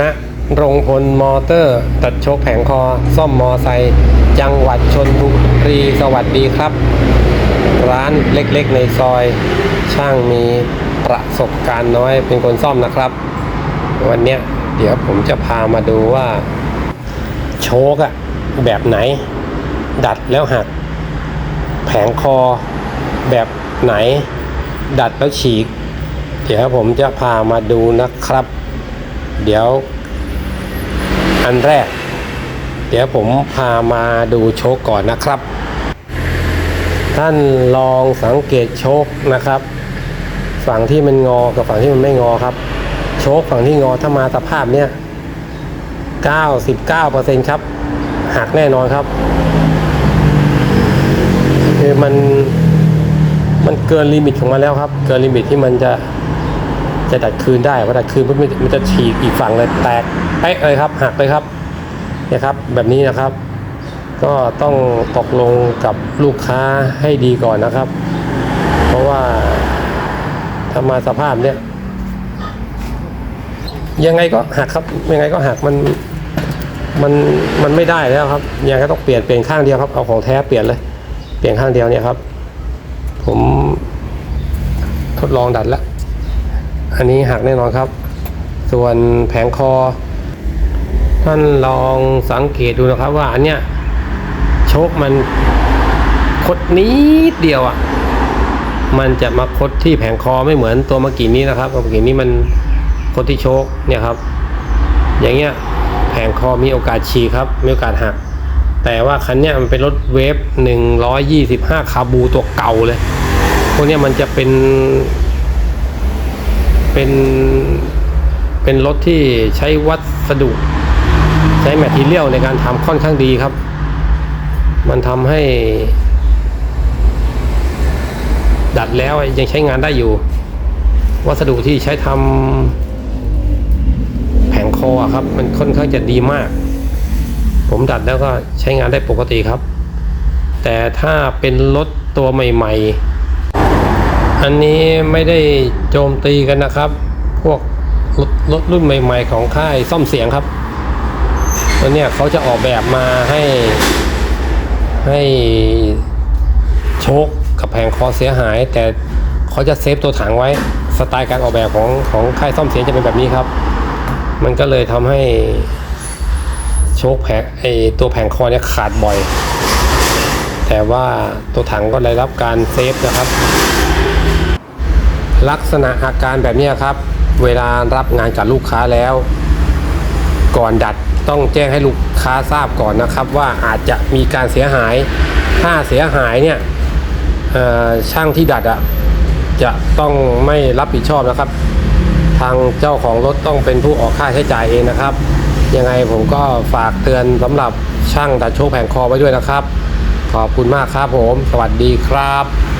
ณรงพลมอเตอร์ ตัดโชคแผงคอ ซ่อมมอไซค์จังหวัดชนบุรีสวัสดีครับ ร้านเล็กๆในซอย ช่างมีประสบการณ์น้อยเป็นคนซ่อมนะครับ วันเนี้ยเดี๋ยวผมจะพามาดูว่า โชคอะแบบไหน ดัดแล้วหัก แผงคอแบบไหน ดัดแล้วฉีก เดี๋ยวผมจะพามาดูนะครับ เดี๋ยว อันแรก เดี๋ยวผมพามาดูโชคก่อนนะครับ ท่านลองสังเกตโชคนะครับ ฝั่งที่มันงอกับฝั่งที่มันไม่งอครับ โชคฝั่งที่งอถ้ามาสภาพเนี้ย99%ครับหักแน่นอนครับ คือมันมันเกินลิมิตของมันแล้วครับ เกินลิมิตที่มันจะ จะดัดคืนได้พอดัดคืนปุ๊บมันมันจะฉีกอีกฝั่งเลยแตกเป๊ะเลยครับหักเลยครับเนี่ยครับแบบนี้นะครับ ก็ต้องตกลงกับลูกค้าให้ดีก่อนนะครับ เพราะว่าถ้ามาสภาพเนี้ยยังไงก็หักครับยังไงก็หักมันมันมันไม่ได้แล้วครับยังไงก็ต้องเปลี่ยนเปลี่ยนข้างเดียวครับเอาของแท้เปลี่ยนเลย เปลี่ยนข้างเดียวเนี่ยครับ ผมทดลองดัดแล้ว อันนี้หักแน่นอนครับ ส่วนแผงคอ ท่านลองสังเกตดูนะครับว่าอันเนี้ยโชคมันคดนิดเดียวอะ่ะ มันจะมาคดที่แผงคอไม่เหมือนตัวเมื่อกี้นี้นะครับเมื่อกี้นี้มันคดที่โชคเนี่ยครับ อย่างเงี้ยแผงคอมีโอกาสฉีกครับมีโอกาสหัก แต่ว่าคันเนี้ยมันเป็นรถเวฟ125 คาบูตัวเก่าเลย พวกเนี้ยมันจะเป็น เป็นเป็นรถที่ใช้วัสดุ ใช้แมททีเรียลในการทำค่อนข้างดีครับ มันทำให้ ดัดแล้วยังใช้งานได้อยู่ วัสดุที่ใช้ทำแผงคอครับ มันค่อนข้างจะดีมาก ผมดัดแล้วก็ใช้งานได้ปกติครับ แต่ถ้าเป็นรถตัวใหม่ ๆ อันนี้ไม่ได้โจมตีกันนะครับ พวกรถรถรุ่นใหม่ ๆ ของค่ายซ่อมเสียงครับตัวเนี้ยเขาจะออกแบบมาให้ให้โชคกับแผงคอเสียหาย แต่เขาจะเซฟตัวถังไว้สไตล์การออกแบบของของค่ายซ่อมเสียงจะเป็นแบบนี้ครับ มันก็เลยทำให้โชคแผงไอตัวแผงคอเนี่ยขาดบ่อย แต่ว่าตัวถังก็ได้รับการเซฟนะครับ ลักษณะอาการแบบนี้ครับ เวลารับงานกับลูกค้าแล้ว ก่อนดัดต้องแจ้งให้ลูกค้าทราบก่อนนะครับ ว่าอาจจะมีการเสียหาย ถ้าเสียหายเนี่ยช่างที่ดัดอะจะต้องไม่รับผิดชอบนะครับ ทางเจ้าของรถต้องเป็นผู้ออกค่าใช้จ่ายเองนะครับ ยังไงผมก็ฝากเตือนสำหรับช่างดัดโชคแผงคอไว้ด้วยนะครับ ขอบคุณมากครับผม สวัสดีครับ